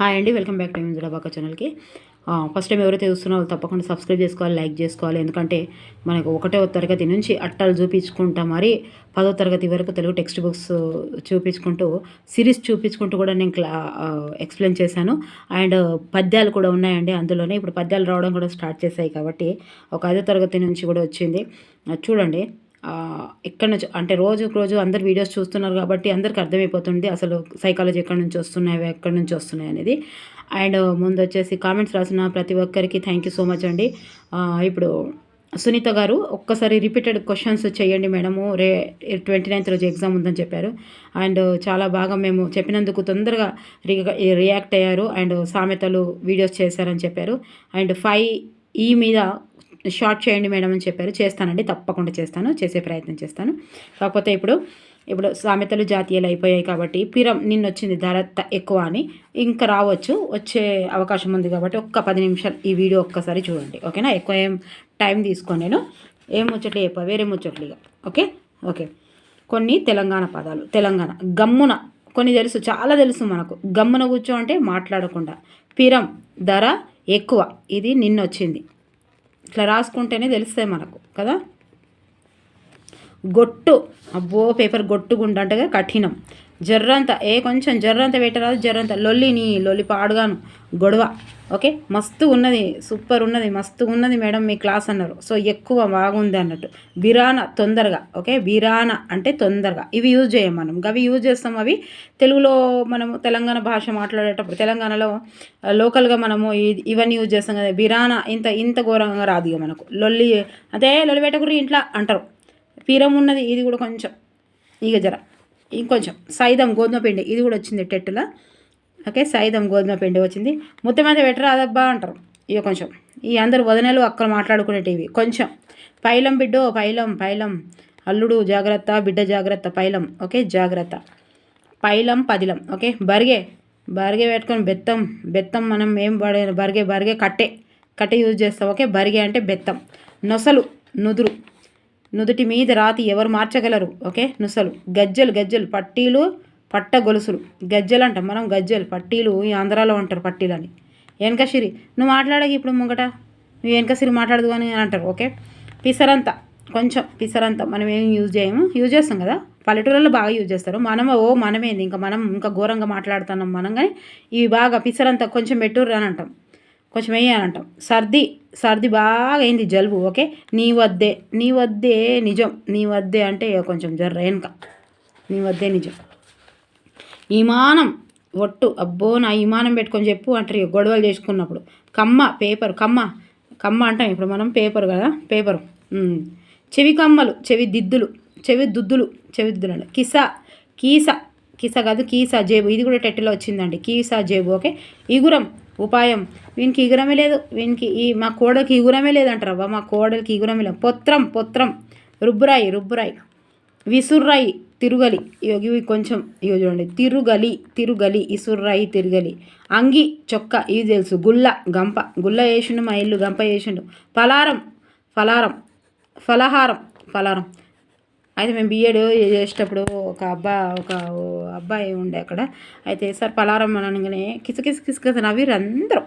Hi అండి welcome back to జుడాబాక ఛానల్కి. First time ఎవరైతే చూస్తున్నారో తప్పకుండా సబ్స్క్రైబ్ చేసుకోవాలి లైక్ చేసుకోవాలి. ఎందుకంటే మనకు ఒకటో తరగతి నుంచి అట్టాలు చూపించుకుంటా మరి పదో తరగతి వరకు తెలుగు టెక్స్ట్ బుక్స్ చూపించుకుంటూ సిరీస్ చూపించుకుంటూ కూడా నేను క్లా ఎక్స్ప్లెయిన్ చేశాను. అండ్ పద్యాలు కూడా ఉన్నాయండి అందులోనే. ఇప్పుడు పద్యాలు రావడం కూడా స్టార్ట్ చేశాయి కాబట్టి ఒక ఐదో తరగతి నుంచి కూడా వచ్చింది. చూడండి. ఎక్కడి నుంచి అంటే రోజుకు రోజు అందరు వీడియోస్ చూస్తున్నారు కాబట్టి అందరికి అర్థమైపోతుంది అసలు సైకాలజీ ఎక్కడి నుంచి వస్తున్నాయి ఎక్కడి నుంచి వస్తున్నాయి అనేది. అండ్ ముందు వచ్చేసి కామెంట్స్ రాసిన ప్రతి ఒక్కరికి థ్యాంక్ యూ సో మచ్ అండి. ఇప్పుడు సునీత గారు ఒక్కసారి రిపీటెడ్ క్వశ్చన్స్ చేయండి మేడము రే ట్వంటీ నైన్త్ రోజు ఎగ్జామ్ ఉందని చెప్పారు. అండ్ చాలా బాగా మేము చెప్పినందుకు తొందరగా రియాక్ట్ అయ్యారు. అండ్ సామెతలు వీడియోస్ చేశారని చెప్పారు. అండ్ ఫైవ్ ఈ మీద షార్ట్ చేయండి మేడం అని చెప్పారు. చేస్తానండి. తప్పకుండా చేస్తాను. చేసే ప్రయత్నం చేస్తాను. కాకపోతే ఇప్పుడు ఇప్పుడు సామెతలు జాతీయాలు అయిపోయాయి కాబట్టి పిరం నిన్న వచ్చింది ధర ఎక్కువ అని. ఇంకా రావచ్చు. వచ్చే అవకాశం ఉంది కాబట్టి ఒక్క పది నిమిషాలు ఈ వీడియో ఒక్కసారి చూడండి. ఓకేనా? ఎక్కువ ఏం టైం తీసుకొని నేను. ఏం ముచ్చట్లు చెప్ప? వేరే ముచ్చట్లు ఓకే? ఓకే. కొన్ని తెలంగాణ పదాలు. తెలంగాణ. గమ్మున. కొన్ని తెలుసు. చాలా తెలుసు మనకు. గమ్మున కూర్చో అంటే మాట్లాడకుండా. పిరం ధర ఎక్కువ. ఇది నిన్న వచ్చింది ఇట్లా రాసుకుంటేనే తెలుస్తాయి మనకు కదా? గొట్టు అబ్బో పేపర్ గొట్టుగుండంటగా కఠినం. జర్రంత ఏ కొంచెం జర్రంత పెట్టరాదు జర్రంత. లొల్లిని లొల్లి పాడుగాను గొడవ. ఓకే? మస్తు ఉన్నది సూపర్ ఉన్నది మస్తు ఉన్నది మేడం మీ క్లాస్ అన్నారు. సో ఎక్కువ బాగుంది అన్నట్టు. బిరాన తొందరగా ఓకే? బిరాన అంటే తొందరగా. ఇవి యూజ్ చేయం మనం. అవి యూజ్ చేస్తాం అవి. తెలుగులో మనము తెలంగాణ భాష మాట్లాడేటప్పుడు తెలంగాణలో లోకల్గా మనము ఇవన్నీ యూజ్ చేస్తాం కదా. బిరాన ఇంత ఇంత ఘోరంగా రాదు ఇక మనకు. లొల్లి అదే లొల్లి పెట్టకురి ఇంట్లో అంటారు. పీరం ఉన్నది ఇది కూడా కొంచెం. ఇక జర. ఇంకొంచెం సైదం గోధుమ పిండి ఇది కూడా వచ్చింది టెట్టులో. ఓకే సైదం గోధుమ పిండి వచ్చింది. మొత్తం మీద పెట్టరా అదబ్బా అంటారు. ఇక కొంచెం. ఈ అందరు వదనలు అక్కడ మాట్లాడుకునేటివి కొంచెం. పైలం బిడ్డో పైలం పైలం. అల్లుడు జాగ్రత్త బిడ్డ జాగ్రత్త పైలం. ఓకే జాగ్రత్త. పైలం పదిలం. ఓకే బరిగే. బరిగే పెట్టుకొని బెత్తం. బెత్తం మనం ఏం పడే బరిగే బరిగే కట్టే. కట్టే యూజ్ చేస్తాం. ఓకే బరిగే అంటే బెత్తం. నొసలు నుదురు. నుదుటి మీద రాతి ఎవరు మార్చగలరు? ఓకే? నుసలు. గజ్జలు గజ్జలు. పట్టీలు పట్ట గొలుసులు. గజ్జలు అంటాం మనం గజ్జలు. పట్టీలు ఈ ఆంధ్రాలో అంటారు పట్టీలు అని వెనకసిరి నువ్వు మాట్లాడక ఇప్పుడు ముంగట? నువ్వు వెనకసిరి మాట్లాడదు అని అంటారు ఓకే? పిసరంతా. కొంచెం పిసరంతా మనం ఏం యూజ్ చేయము. యూజ్ చేస్తాం కదా? పల్లెటూరులో బాగా యూజ్ చేస్తారు. మనము ఓ మనమేంది? ఇంకా మనం ఇంకా ఘోరంగా మాట్లాడుతున్నాం మనం కానీ ఇవి బాగా పిసరంతా కొంచెం పెట్టుర్రు అని అంటాం. కొంచెం వేయాలంటాం సర్ది సర్ది బాగా అయింది జలుబు ఓకే? నీ వద్దే నీ వద్దే నిజం. నీ వద్దే అంటే కొంచెం జర్ర వెనుక నీ వద్దే నిజం. విమానం ఒట్టు. అబ్బో నా విమానం పెట్టుకొని చెప్పు అంటారు గొడవలు చేసుకున్నప్పుడు. కమ్మ పేపర్ కమ్మ. కమ్మ అంటాం ఇప్పుడు మనం పేపర్ కదా పేపరు. చెవి కమ్మలు చెవి దిద్దులు చెవి దుద్దులు చెవి దిద్దులు. అంటే కిసా కీస. కిస కాదు కీసా జేబు. ఇది కూడా టెట్టులో వచ్చిందండి. కీసా జేబు ఓకే? ఇగురం ఉపాయం. వీనికి ఇగురమే లేదు. వీనికి ఈ మా కోడలికి ఇగురమే లేదంటారు అబ్బా. మా కోడలికి ఇగురమే లేదు. పొత్రం పొత్రం. రుబ్బురాయి రుబ్బురాయి. విసుర్రాయి తిరుగలి. ఇవి కొంచెం ఇవి చూడండి. తిరుగలి తిరుగలి ఇసుర్రాయి తిరుగలి. అంగి చొక్క ఇవి తెలుసు. గుల్ల గంప. గుల్ల వేసిండు మా ఇల్లు గంప వేసిండు. ఫలారం ఫలారం. ఫలహారం ఫలారం. అయితే మేము బీఎడ్ చేసేటప్పుడు ఒక అబ్బా ఒక అబ్బాయి ఉండే అక్కడ. అయితే సార్ పలారం అనగానే కిసకిస కిసకిస నవ్విరు అందరూ.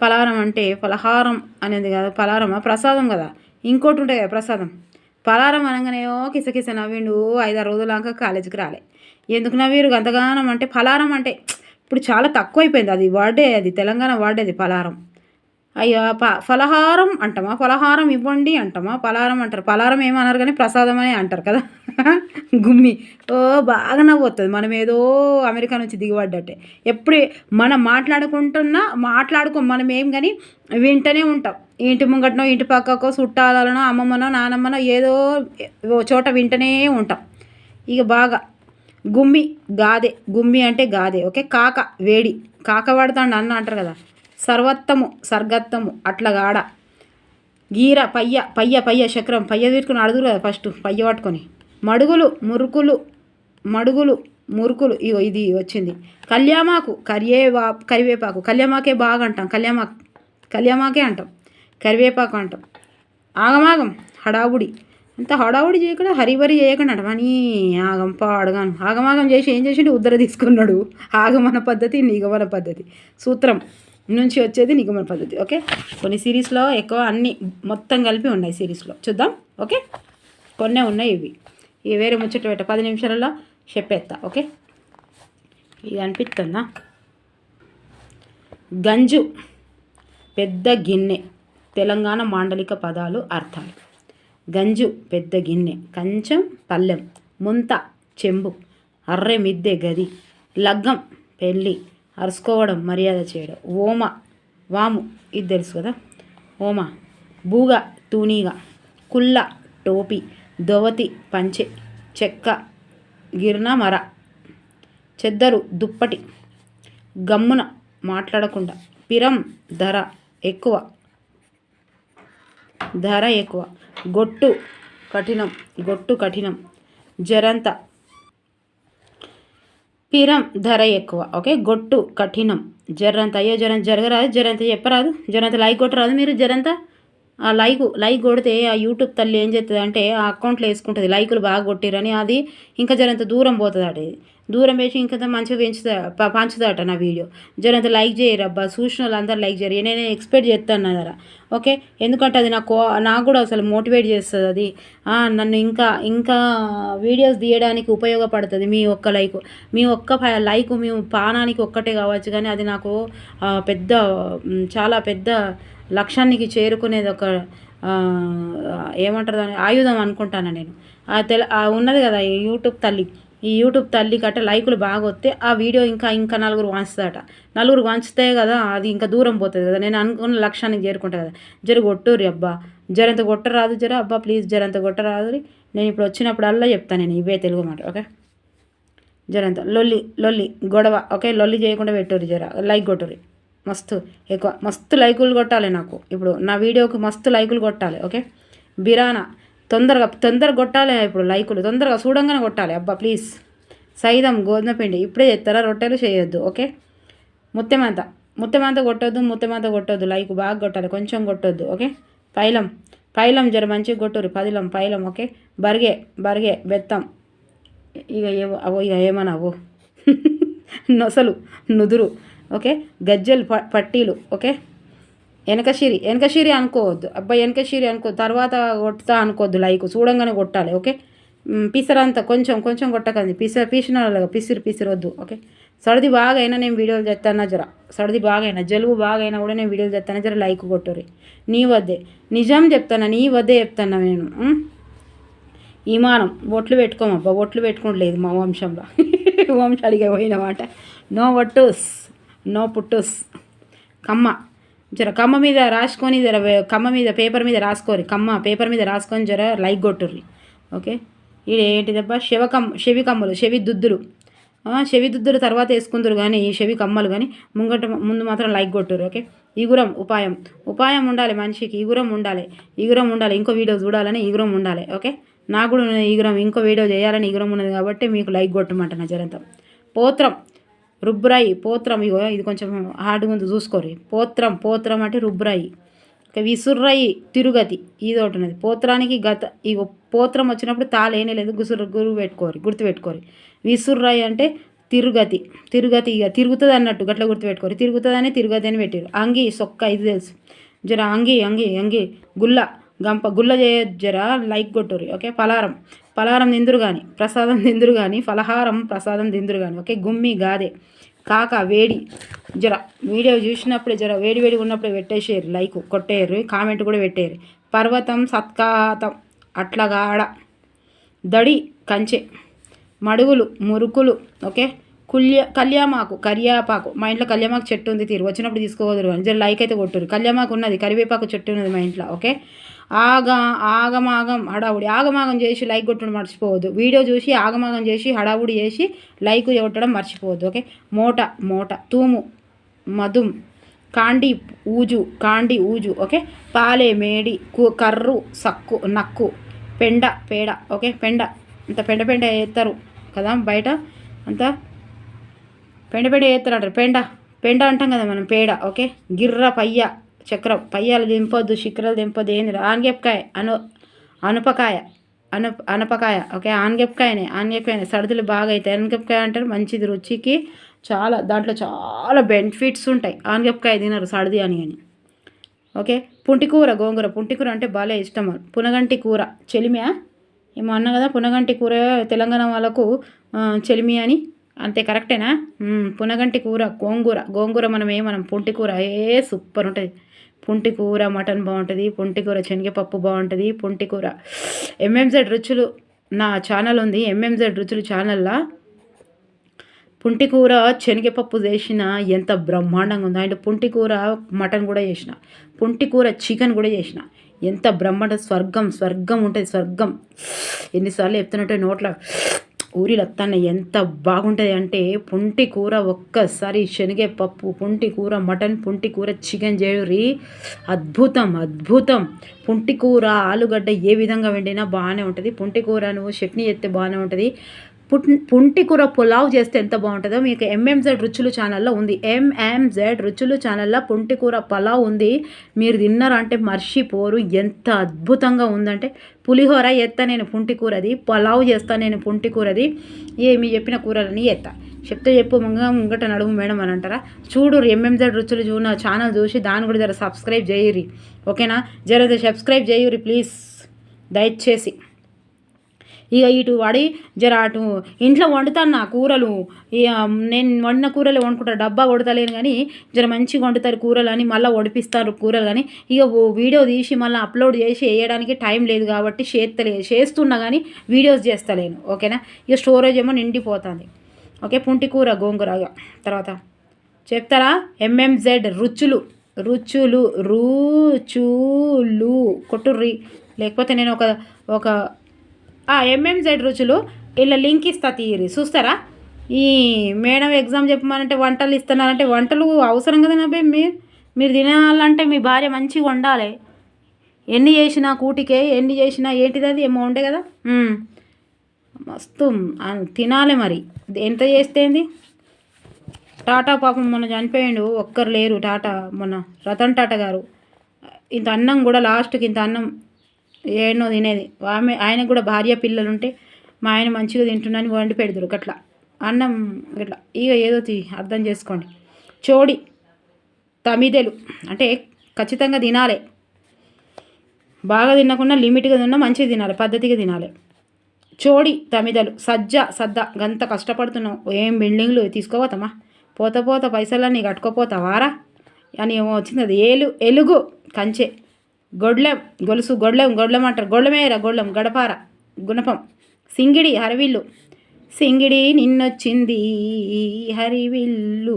పలారం అంటే ఫలహారం అనేది కాదు పలారమా? ప్రసాదం కదా. ఇంకోటి ఉంటాయి కదా ప్రసాదం. పలారం ఓ కిసకిస నవ్విండు ఐదారు రోజులాక కాలేజీకి రాలే. ఎందుకు నవ్విరు గంతగానం అంటే పలారం అంటే ఇప్పుడు చాలా తక్కువైపోయింది అది వాడే అది తెలంగాణ వాడేది అది పలారం. అయ్యా ప ఫలహారం అంటామా? ఫలహారం ఇవ్వండి అంటామా? ఫలహారం అంటారు. ఫలహారం ఏమన్నారు కానీ ప్రసాదం అని అంటారు కదా? గుమ్మి. ఓ బాగా నవ్వుతుంది మనం ఏదో అమెరికా నుంచి దిగబడ్డట్టే. ఎప్పుడు మనం మాట్లాడుకుంటున్నా మాట్లాడుకో మనం ఏం కానీ వింటనే ఉంటాం. ఇంటి ముంగటనో ఇంటి పక్కకో చుట్టాలనో అమ్మమ్మనో నానమ్మనో ఏదో చోట వింటనే ఉంటాం. ఇక బాగా. గుమ్మి గాదే. గుమ్మి అంటే గాదే. ఓకే? కాక వేడి. కాక పడతాండి అన్న అంటారు కదా? సర్వత్తము సర్గత్తము అట్లగాడ. గీర పయ్య పయ్య పయ్య చక్రం. పయ్య తీర్చుకుని అడుగురు కదా ఫస్ట్. పయ్య పట్టుకొని. మడుగులు మురుకులు మడుగులు మురుకులు. ఇగో ఇది వచ్చింది. కళ్యామాకు కరివేపా కరివేపాకు. కళ్యామాకే బాగా అంటాం. కళ్యామాకు కళ్యామాకే అంటాం. కరివేపాకు అంటాం. ఆగమాగం హడావుడి. అంత హడావుడి చేయకుండా హరిబరి చేయకుండా అని ఆగం పాడగాను. ఆగమాగం చేసి ఏం చేసిండు? ఉద్దర తీసుకున్నాడు. ఆగమన పద్ధతి నిగమన పద్ధతి. సూత్రం. నుంచి వచ్చేది నిగమన పద్ధతి ఓకే? కొన్ని సిరీస్లో ఎక్కువ అన్నీ మొత్తం కలిపి ఉన్నాయి సిరీస్లో. చూద్దాం ఓకే? కొన్నే ఉన్నాయి ఇవి. ఇవి వేరే ముచ్చట పెట్ట పది నిమిషాలలో చెప్పేస్తా ఓకే? ఇది అనిపిస్తుందా? గంజు పెద్ద గిన్నె తెలంగాణ మాండలిక పదాలు అర్థాలు. గంజు పెద్ద గిన్నె కంచం పల్లెం ముంత చెంబు అర్రె మిద్దె గది లగ్గం పెళ్ళి అరుసుకోవడం మర్యాద చేయడం. ఓమ వాము. ఇది తెలుసు కదా? ఓమ బూగ తూనీగా. కుల్ల టోపీ దొవతి పంచె చెక్క గిర్న మర. చెద్దరు దుప్పటి. గమ్మున మాట్లాడకుండా. పిరం ధర ఎక్కువ. ధర ఎక్కువ. గొట్టు కఠినం గొట్టు కఠినం. జరంత పిరం ధర ఎక్కువ. ఓకే? గొట్టు కఠినం. జర్రంత. అయ్యో జరంత జరగరాదు. జరంత చెప్పరాదు. జరంత లైక్ కొట్టరాదు మీరు? జరంత ఆ లైక్ లైక్ కొడితే ఆ యూట్యూబ్ తల్లి ఏం చేస్తుంది అంటే ఆ అకౌంట్లో వేసుకుంటుంది. లైకులు బాగా కొట్టిరని అది ఇంకా జరంత దూరం పోతుంది అది దూరం వేసి ఇంకంత మంచిగా పెంచుతా పంచుతాట నా వీడియో. జరంత లైక్ చేయరబ్బా చూసిన వాళ్ళు అందరు లైక్ చేయరు. నేను ఎక్స్పెక్ట్ చేస్తాను కదా ఓకే? ఎందుకంటే అది నాకు నాకు కూడా అసలు మోటివేట్ చేస్తుంది అది. నన్ను ఇంకా ఇంకా వీడియోస్ తీయడానికి ఉపయోగపడుతుంది. మీ ఒక్క లైక్ మీ ఒక్క లైక్ మీ పానానికి ఒక్కటే కావచ్చు కానీ అది నాకు పెద్ద చాలా పెద్ద లక్ష్యానికి చేరుకునేది ఒక ఏమంటారు దాని ఆయుధం అనుకుంటాను నేను. తెల ఉన్నది కదా యూట్యూబ్ తల్లి. ఈ యూట్యూబ్ తల్లి గట్ట లైకులు బాగా వస్తే ఆ వీడియో ఇంకా ఇంకా నలుగురు వాంచుతాట నలుగురు వాంచితే కదా అది ఇంకా దూరం పోతుంది కదా. నేను అనుకున్న లక్ష్యానికి చేరుకుంటా కదా. జర కొట్టుర్రి అబ్బా. జరంత కొట్టరాదు జర అబ్బా ప్లీజ్ జరంత కొట్టరాదు నేను ఇప్పుడు వచ్చినప్పుడల్లా చెప్తాను నేను ఇవే తెలుగు మాట ఓకే? జరంత లొల్లి లొల్లి గొడవ ఓకే? లొల్లి చేయకుండా పెట్టుర్రి జర. లైక్ కొట్టుర్రి. మస్తు ఎక్కువ. మస్తు లైకులు కొట్టాలి నాకు. ఇప్పుడు నా వీడియోకి మస్తు లైకులు కొట్టాలి ఓకే? బిరానా. తొందరగా తొందరగా కొట్టాలి ఇప్పుడు లైకులు. తొందరగా చూడంగానే కొట్టాలి. అబ్బా ప్లీజ్ సైదం గోధుమ పిండి. ఇప్పుడే చేస్తారా? రొట్టెలు చేయొద్దు ఓకే? ముత్తెమంత. ముత్తెమంత కొట్టొద్దు ముత్తెమంత కొట్టొద్దు. లైక్ బాగా కొట్టాలి కొంచెం కొట్టొద్దు ఓకే? పైలం. పైలం జర మంచిగా కొట్టురు పదిలం పైలం ఓకే? బరిగే బరిగే బెత్తం. ఇక ఏవో అవో ఇక ఏమన్నావో నొసలు నుదురు ఓకే? గజ్జెలు పట్టీలు ఓకే? వెనకశిరి వెనకశిరి అనుకోవద్దు. అబ్బాయి వెనకశిరి అనుకో తర్వాత కొట్టుతా అనుకోవద్దు లైక్ చూడంగానే కొట్టాలి ఓకే పిసరంతా కొంచెం కొంచెం కొట్టకండి. పిస పీసిన పిసిరి పిసిరొద్దు ఓకే సర్ది బాగా అయినా నేను వీడియోలు చేస్తాను జర. సర్ది బాగైనా జలుబు బాగైనా కూడా నేను వీడియోలు చేస్తాను జర లైక్ కొట్టురి నీ వద్దే. నిజం చెప్తాను నీ వద్దే చెప్తాను నేను ఈమానం బొట్లు పెట్టుకోమబ్బా బొట్లు పెట్టుకోవట్లేదు మా వంశంలో. వంశాడిగా పోయినమాట నో వట్టుస్ నో పుట్టుస్. కమ్మ. జర కమ్మ మీద రాసుకొని జర కమ్మ మీద పేపర్ మీద రాసుకోరి. కమ్మ పేపర్ మీద రాసుకొని జర లైక్ కొట్టుర్రి. ఓకే? ఇది ఏంటిదబ్బా శివకమ్ చెవి కమ్మలు చెవి దుద్దులు. చెవి దుద్దులు తర్వాత వేసుకుందరు కానీ చెవి కమ్మలు కానీ ముంగట ముందు మాత్రం లైక్ కొట్టురు ఓకే? ఈగురం ఉపాయం. ఉపాయం ఉండాలి మనిషికి. ఈగురం ఉండాలి. ఈగురం ఉండాలి. ఇంకో వీడియో చూడాలని ఈగురం ఉండాలి. ఓకే? నాకు కూడా ఈగురం ఇంకో వీడియో చేయాలని ఈగురం ఉన్నది కాబట్టి మీకు లైక్ కొట్టమంట జరంతం. పోత్రం. రుబ్రాయి పోత్రం. ఇగో ఇది కొంచెం హార్డ్గా ఉంది చూసుకోరి పోత్రం పోత్రం అంటే రుబ్రాయి విసుర్రయి విసుర్రాయి తిరుగతి ఇది ఒకటి ఉన్నది. పోత్రానికి గత ఇగో పోత్రం వచ్చినప్పుడు తాళేనే లేదు గుసురు గురువు పెట్టుకోరు గుర్తుపెట్టుకోరు విసుర్రయి అంటే తిరుగతి. తిరుగతి ఇక తిరుగుతుంది అన్నట్టు గట్ల గుర్తుపెట్టుకోరు తిరుగుతుందని తిరుగతి అని పెట్టారు అంగి సొక్క ఇది తెలుసు. జర అంగి అంగి అంగి గుల్ల. గంప గుల్ల చేయ జర లైక్ కొట్టురు ఓకే? పలారం పలారం తిందురు కానీ ప్రసాదం తిందురు కానీ ఫలహారం ప్రసాదం తిందురు కానీ ఓకే? గుమ్మి గాదే కాక వేడి జర. వీడియో చూసినప్పుడు జర వేడి వేడి ఉన్నప్పుడు పెట్టేసారు లైక్ కొట్టేయరు కామెంట్ కూడా పెట్టేరు పర్వతం సత్కాతం అట్లగాడ దడి కంచె మడుగులు మురుకులు ఓకే? కుల్య కళ్యామాకు కరియాపాకు. మా ఇంట్లో కళ్యామాకు చెట్టు ఉంది తీరు వచ్చినప్పుడు తీసుకోవద్దు అని జర లైక్ అయితే కొట్టురు కళ్యామాకు ఉన్నది కరివేపాకు చెట్టు ఉన్నది మా ఇంట్లో ఓకే? ఆగ ఆగమాగం హడావుడి. ఆగమాగం చేసి లైక్ కొట్టడం మర్చిపోవద్దు. వీడియో చూసి ఆగమాగం చేసి హడావుడి చేసి లైక్ కొట్టడం మర్చిపోవద్దు ఓకే? మోట మోట తూము మధుం కాండి ఊజు కాండి ఊజు ఓకే? పాలే మేడి కర్రు సక్కు నక్కు పెండ పేడ ఓకే? పెండ. అంత పెండ పెండ వేస్తారు కదా బయట? అంత పెండ పెండ వేస్తారు అంటారు పెండ పెండ అంటాం కదా మనం పేడ ఓకే? గిర్ర పయ్య చక్రం. పయ్యాలు దింపొద్దు శిఖరాలు దింపొద్దు. ఏంది ఆన్గెప్కాయ అను అనుపకాయ. అను అనపకాయ. ఓకే? ఆనగపకాయనే ఆనగపకాయనే సర్దులు బాగా అవుతాయి ఆనగపకాయ అంటారు మంచిది. రుచికి చాలా దాంట్లో చాలా బెనిఫిట్స్ ఉంటాయి. ఆనగపకాయ తినరు సర్ది అని అని. ఓకే? పుంటికూర గోంగూర. పుంటికూర అంటే బాగా ఇష్టం పునగంటి కూర. చెలిమియా? ఏమో అన్నా కదా పునగంటి కూర తెలంగాణ వాళ్ళకు చెలిమి అని. అంతే కరెక్టేనా? పునగంటి కూర గోంగూర. గోంగూర మనం ఏమనం పుంటి కూర. ఏ సూపర్ ఉంటుంది. పుంటి కూర మటన్ బాగుంటుంది. పుంటి కూర శనగపప్పు బాగుంటుంది. పుంటి కూర. ఎంఎంజెడ్ రుచులు నా ఛానల్ ఉంది. ఎంఎంజెడ్ రుచులు ఛానల్లో పుంటికూర శనగపప్పు చేసిన ఎంత బ్రహ్మాండంగా ఉందో. అండ్ పుంటి కూర మటన్ కూడా చేసిన. పుంటికూర చికెన్ కూడా చేసిన. ఎంత బ్రహ్మాండ స్వర్గం స్వర్గం ఉంటుంది స్వర్గం. ఎన్నిసార్లు చెప్తున్నట్టే నోట్లో ఊరిలో అత్తన్న ఎంత బాగుంటుంది అంటే పుంటి కూర ఒక్కసారి శనగపప్పు పుంటి కూర మటన్ పుంటి కూర చికెన్ చేయరి అద్భుతం అద్భుతం. పుంటి కూర ఆలుగడ్డ ఏ విధంగా వండినా బాగానే ఉంటుంది. పుంటి కూర నువ్వు చట్నీ చేస్తే బాగానే ఉంటుంది. పుట్ పుంటి కూర పులావ్ చేస్తే ఎంత బాగుంటుందో మీకు ఎంఎంజెడ్ రుచులు ఛానల్లో ఉంది. ఎంఎంజెడ్ రుచులు ఛానల్లో పుంటి కూర పులావ్ ఉంది. మీరు తిన్నారంటే మర్చిపోరు. ఎంత అద్భుతంగా ఉందంటే పులిహోర ఎత్తా నేను పుంటి కూరది పులావ్ చేస్తా నేను పుంటి కూరది. ఏమి చెప్పిన కూరలని ఎత్తా. చెప్తే చెప్పు ముంగ ముంగట నడుము మేడం అని అంటారా? చూడు ఎంఎంజెడ్ రుచులు చూన ఛానల్ చూసి దాన్ని కూడా జర సబ్స్క్రైబ్ చేయరి ఓకేనా? జర సబ్స్క్రైబ్ చేయరి ప్లీజ్. దయచేసి. ఇక ఇటు వాడి జర అటు ఇంట్లో వండుతాను నా కూరలు. ఇక నేను వండిన కూరలు వండుకుంటా డబ్బా కొడతలేను కానీ జర మంచిగా వండుతారు కూరలు అని మళ్ళీ వడిపిస్తారు కూరలు కానీ ఇక వీడియో తీసి మళ్ళీ అప్లోడ్ చేసి వేయడానికి టైం లేదు కాబట్టి చేస్తలే చేస్తున్నా కానీ వీడియోస్ చేస్తలేను ఓకేనా? ఇక స్టోరేజ్ ఏమో నిండిపోతుంది. ఓకే పుంటి కూర గోంగూర తర్వాత చెప్తారా? ఎంఎంజెడ్ రుచులు రుచులు రుచులు కొట్టుర్రి. లేకపోతే నేను ఒక ఒక ఎంఎంజెడ్ రుచులు ఇలా లింక్ ఇస్తా తీరి. చూస్తారా? ఈ మేడం ఎగ్జామ్ చెప్పమనంటే వంటలు ఇస్తున్నారంటే వంటలు అవసరం కదా అబ్బాయి మీరు? మీరు తినాలంటే మీ భార్య మంచిగా వండాలి. ఎన్ని చేసినా కూటికే ఎన్ని చేసినా ఏంటిది అది? ఏమో ఉండే కదా? మస్తు తినాలి మరి. ఎంత చేస్తే ఏంది? టాటా పాపం మొన్న చనిపోయిండు. ఒక్కరు లేరు. టాటా మొన్న రతన్ టాటా గారు. ఇంత అన్నం కూడా లాస్ట్కి ఇంత అన్నం ఏడనో తినేది. ఆమె ఆయనకు కూడా భార్య పిల్లలు ఉంటే మా ఆయన మంచిగా తింటున్నాను వండి పెడతారు. గట్లా. అన్నం ఇట్లా ఇక ఏదో అర్థం చేసుకోండి. చోడి తమిదెలు. అంటే ఖచ్చితంగా తినాలి. బాగా తినకుండా లిమిట్గా తిన్నా మంచిగా తినాలి. పద్ధతిగా తినాలి. చోడి తమిదలు. సజ్జ సద్ద. గంత కష్టపడుతున్నావు. ఏం బిల్డింగ్లు తీసుకోపోతామా? పోత పోత పైసలన్నీ కట్టుకోపోతావారా? అని ఏమో వచ్చింది అది. ఏలు ఎలుగు కంచె. గొడ్లెం గొలుసు గొడ్లెం గొడ్లెం అంటారు. గొడ్లమేర గొడ్లం గడపార గుణపం సింగిడి హరివిల్లు. సింగిడి నిన్నొచ్చింది హరివిల్లు.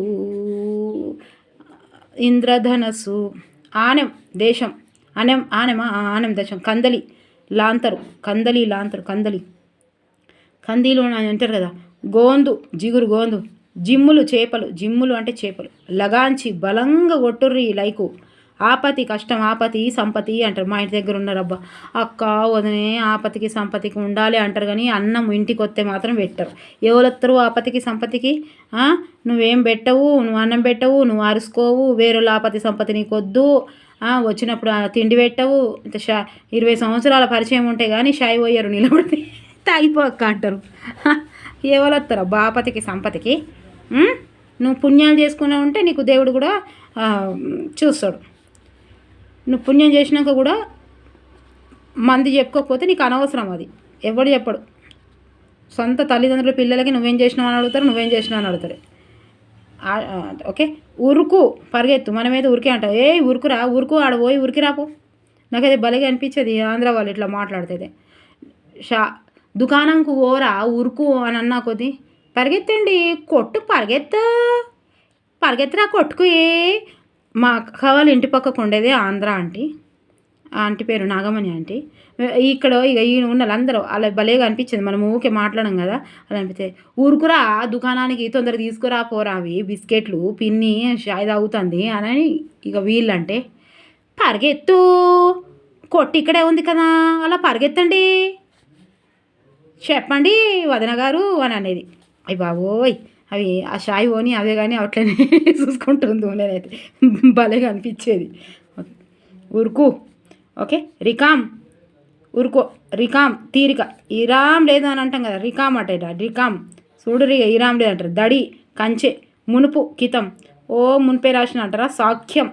ఇంద్రధనసు ఆనెం దేశం. ఆనెం ఆనెమా ఆనెం దేశం. కందలి లాంతరు. కందలి లాంతరు కందలి. కందీలు అంటారు కదా. గోందు జిగురు గోందు. జిమ్ములు చేపలు. జిమ్ములు అంటే చేపలు. లగాంచి బలంగా కొట్టుర్రి లైకు. ఆపతి కష్టం ఆపతి సంపతి అంటారు. మా ఇంటి దగ్గర ఉన్నారబ్బా. అక్క వదినే ఆపతికి సంపతికి ఉండాలి అంటారు కానీ అన్నం ఇంటికి వస్తే మాత్రం పెట్టరు. ఎవరొత్తరు ఆపతికి సంపతికి? నువ్వేం పెట్టవు నువ్వు అన్నం పెట్టవు నువ్వు అరుసుకోవు వేరే ఆపతి సంపతి నీకు వద్దు వచ్చినప్పుడు తిండి పెట్టవు. ఇంత షా ఇరవై సంవత్సరాల పరిచయం ఉంటే కానీ షాయి పోయారు నిలబడితే తాగిపోక్క అంటారు. ఎవరొత్తరు బాపతికి సంపతికి? నువ్వు పుణ్యాలు చేసుకునే ఉంటే నీకు దేవుడు కూడా చూస్తాడు. నువ్వు పుణ్యం చేసినాక కూడా మంది చెప్పుకోకపోతే నీకు అనవసరం అది. ఎవడు చెప్పడు. సొంత తల్లిదండ్రుల పిల్లలకి నువ్వేం చేసినావు అని అడుగుతారు నువ్వేం చేసినావు అని అడుగుతారు. ఓకే? ఉరుకు పరిగెత్తు. మనమేదో ఉరికే అంటావు ఏ ఉరుకురా ఉరుకు ఆడ పోయి ఉరికి రాపో. నాకు అది బలిగా అనిపించేది ఆంధ్ర వాళ్ళు ఇట్లా మాట్లాడితే షా దుకాణంకు ఓరా ఉరుకు అని అన్నా కొద్ది పరిగెత్తండి. కొట్టు పరిగెత్త. పరిగెత్తరా కొట్టుకు ఏ. మా అక్క వాళ్ళ ఇంటి పక్కకు ఉండేది ఆంధ్ర ఆంటీ. ఆంటీ పేరు నాగమణి ఆంటీ. ఇక్కడ ఇక ఈ ఉన్న వాళ్ళందరూ అలా భలేగా అనిపించింది. మనం ఊకే మాట్లాడడం కదా అలా అనిపిస్తే ఊరుకురా దుకాణానికి తొందర తీసుకురా పోరా అవి బిస్కెట్లు పిన్ని షాయి తాగుతుంది అని ఇక వీళ్ళంటే పరిగెత్తు కొట్టి ఇక్కడే ఉంది కదా అలా పరిగెత్తండి చెప్పండి వదన గారు అని అనేది. అయ్యి బాబోయ్ అవి ఆ షాయి ఓని అవే కానీ అట్లనే చూసుకుంటుంది నేనైతే భలేగా అనిపించేది. ఉరుకు ఓకే? రికామ్ ఉరుకో రికామ్ తీరిక. ఇరామ్ లేదు అని అంటాం కదా రికామ్ అట రికామ్ చూడు ఇరామ్ లేదు అంటారు. దడి కంచె మునుపు కితం. ఓ మునిపే రాసిన అంటారా? సాఖ్యం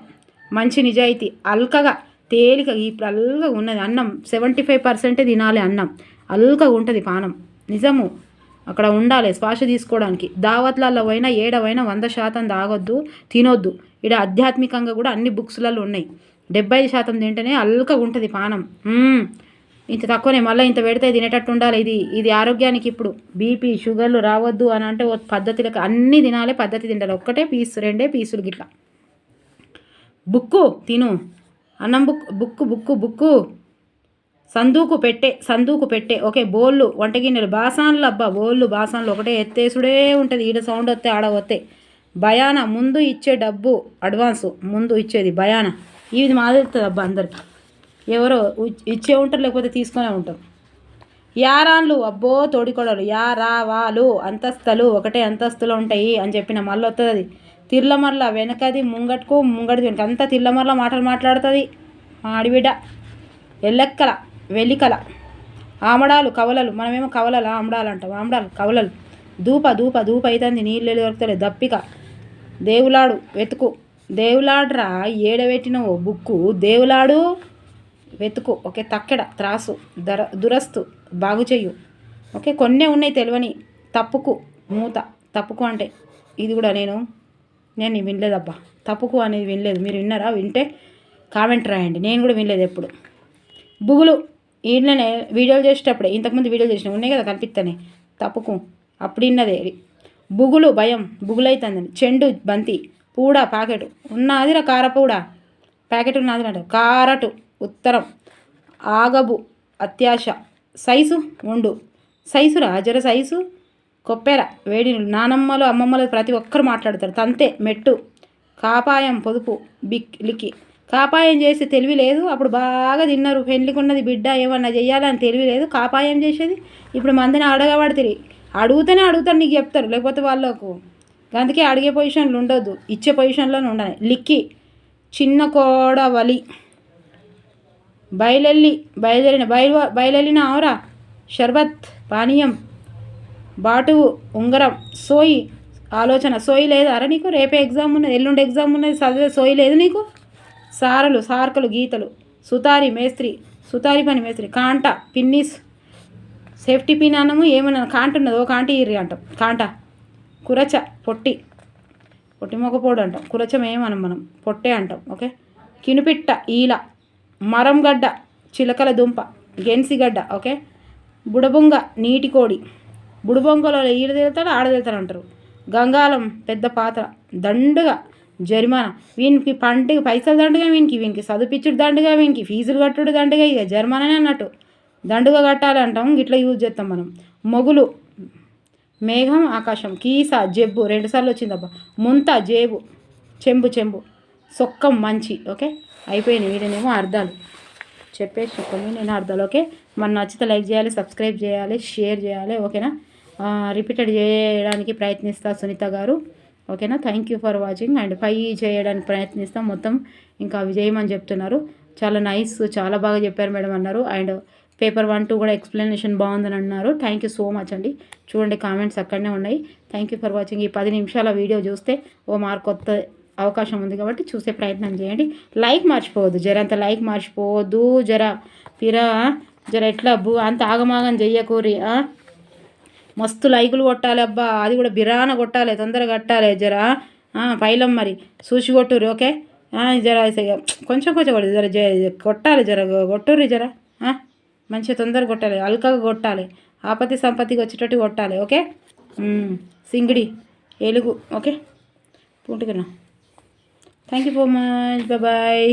మంచి నిజాయితీ. అల్కగా తేలిక ఇప్పుడు అల్కగా ఉన్నది అన్నం. సెవెంటీ ఫైవ్ పర్సెంటే తినాలి అన్నం. అల్కగా ఉంటుంది పానం. నిజము. అక్కడ ఉండాలి శ్వాస తీసుకోవడానికి. దావత్లలో పోయినా ఏడవైనా వంద శాతం తాగొద్దు తినొద్దు. ఇక్కడ ఆధ్యాత్మికంగా కూడా అన్ని బుక్స్లలో ఉన్నాయి. డెబ్బై ఐదు శాతం తింటేనే అల్కగా ఉంటుంది పానం. ఇంత తక్కువనే మళ్ళీ ఇంత పెడితే తినేటట్టు ఉండాలి ఇది. ఇది ఆరోగ్యానికి ఇప్పుడు బీపీ షుగర్లు రావద్దు అని అంటే పద్ధతులకు అన్నీ తినాలి పద్ధతి తింటారు. ఒక్కటే పీస్ రెండే పీసులు గిట్లా. బుక్కు తిను. అన్నం బుక్ బుక్కు బుక్కు బుక్కు. సందూకు పెట్టే సందూకు పెట్టే ఓకే బోళ్ళు వంట గిన్నెలు బాసాన్లు అబ్బా బోళ్ళు బాసాన్లు ఒకటే ఎత్తేసుడే ఉంటుంది. ఈడ సౌండ్ వస్తే ఆడ వస్తే భయాన ముందు ఇచ్చే డబ్బు అడ్వాన్సు ముందు ఇచ్చేది భయాన ఇది మాదిరుతుంది అబ్బా అందరికి. ఎవరో ఇచ్చే ఉంటారు లేకపోతే తీసుకునే ఉంటారు. యారాన్లు అబ్బో తోడికోడలు యారావాలు అంతస్తులు ఒకటే అంతస్తులు ఉంటాయి అని చెప్పిన మళ్ళీ వస్తుంది అది తిర్లమర్ల వెనకది ముంగట్కు ముంగటి వెనక అంతా తిర్లమర్ల మాటలు మాట్లాడుతుంది మా ఎల్లెక్కల వెలికల. ఆమడాలు కవలలు. మనమేమో కవలలు ఆమడాలు అంటాం. ఆమడాలు కవలలు. దూప దూప దూప అవుతుంది నీళ్ళు దొరుకుతలేదు దప్పిక. దేవులాడు వెతుకు. దేవులాడ్రా ఓ బుక్కు. దేవులాడు వెతుకు. ఓకే తక్కెడ త్రాసు. దర దురస్తు. బాగు చెయ్యు. ఓకే కొన్నే ఉన్నాయి తెలివని. తప్పుకు మూత. తప్పుకు అంటే ఇది కూడా నేను నేను వినలేదబ్బా. తప్పుకు అనేది వినలేదు. మీరు విన్నారా? వింటే కామెంట్ రాయండి. నేను కూడా వినలేదు ఎప్పుడు. బుగులు. ఈయననే వీడియోలు చేసేటప్పుడే ఇంతకుముందు వీడియోలు చేసిన ఉన్నాయి కదా కనిపిస్తానే తప్పుకు. అప్పుడు ఇన్నదే బుగులు భయం బుగులైతుందని. చెండు బంతి పూడ ప్యాకెట్. ఉన్నదిరా కారపూడ. ప్యాకెట్ ఉన్నది కారటు ఉత్తరం. ఆగబు అత్యాశ. సైజు ఉండు సైజురా జర సైజు కొప్పెర వేడి నానమ్మలు అమ్మమ్మలు ప్రతి ఒక్కరు మాట్లాడతారు. తంతే మెట్టు. కాపాయం పొదుపు బిక్ లిక్కి కాపాయం చేసి తెలివి లేదు. అప్పుడు బాగా తిన్నారు. పెళ్ళికున్నది బిడ్డ ఏమన్నా చెయ్యాలని తెలివి లేదు. కాపాయం చేసేది ఇప్పుడు మందిని అడగబడితే అడుగుతూనే అడుగుతారు నీకు చెప్తారు. లేకపోతే వాళ్ళకు అందుకే అడిగే పొజిషన్లు ఉండొద్దు. ఇచ్చే పొజిషన్లోనే ఉండాలి లిక్కి చిన్న కోడ వలి. బయలెల్లి బయలుదేరిన బయలు బయలెల్లిన ఆవరా షర్బత్ పానీయం బాటువు ఉంగరం సోయి ఆలోచన. సోయి లేదు? అరే నీకు రేపే ఎగ్జామ్ ఉన్నది. ఎల్లుండి ఎగ్జామ్ ఉన్నది. చదివే సోయి లేదు నీకు? సారలు సార్కలు గీతలు. సుతారి మేస్త్రి సుతారి పని మేస్త్రి. కాంట పిన్నిస్. సేఫ్టీ పిన్ అన్నము ఏమన్నా కాంట ఉన్నది కాంటి ఇర్రి అంటాం. కాంట. కురచ పొట్టి. పొట్టి మొగపోడు అంటాం. కురచం ఏమనం మనం? పొట్టే అంటాం. ఓకే? కినుపిట్ట ఈల. మరంగడ్డ చిలకల దుంప. గెన్సిగడ్డ. ఓకే? బుడబొంగ నీటి కోడి. బుడబొంగలో ఈడ తేలుతాడు ఆడ తేలుతాడు అంటారు. గంగాలం పెద్ద పాత్ర. దండుగా జరిమానా. వీనికి పంటకి పైసలు దండుగా వీనికి వీనికి చదివించుడు దండుగా వీనికి ఫీజులు కట్టుడు దండుగా ఇక జరిమానానే అన్నట్టు. దండుగా కట్టాలి అంటాం ఇట్లా యూజ్ చేస్తాం మనం. మొగులు మేఘం ఆకాశం కీస జబ్బు రెండుసార్లు వచ్చిందబ్బా. ముంత జేబు చెంబు చెంబు. సొక్కం మంచి ఓకే? అయిపోయినాయి వీటినేమో అర్థాలు. చెప్పేసి కొన్ని నేను అర్థాలు ఓకే? మన నచ్చితే లైక్ చేయాలి సబ్స్క్రైబ్ చేయాలి షేర్ చేయాలి ఓకేనా? రిపీటెడ్ చేయడానికి ప్రయత్నిస్తా సునీత గారు. ఓకేనా? Thank you for watching and five చేయడానికి ప్రయత్నిస్తాం. మొత్తం ఇంకా అవి చేయమని చెప్తున్నారు. చాలా నైస్ చాలా బాగా చెప్పారు మేడం అన్నారు. అండ్ పేపర్ వన్ టూ కూడా ఎక్స్ప్లెనేషన్ బాగుందని అన్నారు. థ్యాంక్ యూ సో మచ్ అండి. చూడండి కామెంట్స్ అక్కడనే ఉన్నాయి. థ్యాంక్ యూ ఫర్ వాచింగ్ ఈ పది నిమిషాల వీడియో చూస్తే ఓ మార్క్ కొత్త అవకాశం ఉంది కాబట్టి చూసే ప్రయత్నం చేయండి. లైక్ మర్చిపోవద్దు. జర అంత లైక్ మర్చిపోవద్దు. జర పిరా జర ఎట్లా బు అంత ఆగమాగం చెయ్యకూరి మస్తు లైకులు కొట్టాలి అబ్బా. అది కూడా బిరాన కొట్టాలి తొందరగా కట్టాలి జరా. పైలం మరి. చూసి కొట్టుర్రు ఓకే? జర కొంచెం కొంచెం కొడు జర కొట్టాలి జర కొట్టుర్రి జర. మంచిగా తొందరగా కొట్టాలి అల్కగా కొట్టాలి. ఆపత్తి సంపత్తికి వచ్చేటట్టు కొట్టాలి ఓకే? సింగిడి ఎలుగు okay? పూటుకున్నా. Thank you so much bye